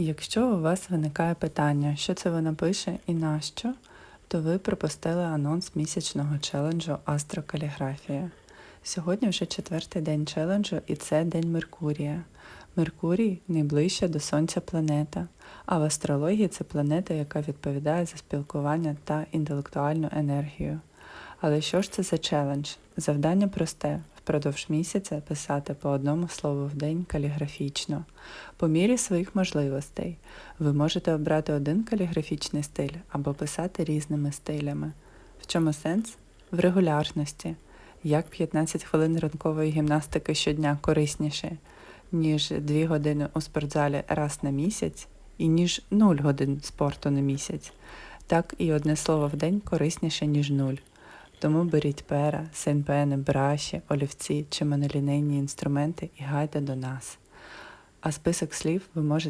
Якщо у вас виникає питання, що це вона пише і нащо, то ви пропустили анонс місячного челенджу Астрокаліграфія. Сьогодні вже четвертий день челенджу, і це День Меркурія. Меркурій найближча до Сонця планета, а в астрології це планета, яка відповідає за спілкування та інтелектуальну енергію. Але що ж це за челендж? Завдання просте впродовж місяця писати по одному слову в день каліграфічно. По мірі своїх можливостей ви можете обрати один каліграфічний стиль або писати різними стилями. В чому сенс? В регулярності. Як 15 хвилин ранкової гімнастики щодня корисніше, ніж 2 години у спортзалі раз на місяць, і ніж 0 годин спорту на місяць, так і одне слово в день корисніше, ніж 0. Тому беріть пера, сенпени, браші, олівці чи монолінейні інструменти і гайте до нас. А список слів ви можете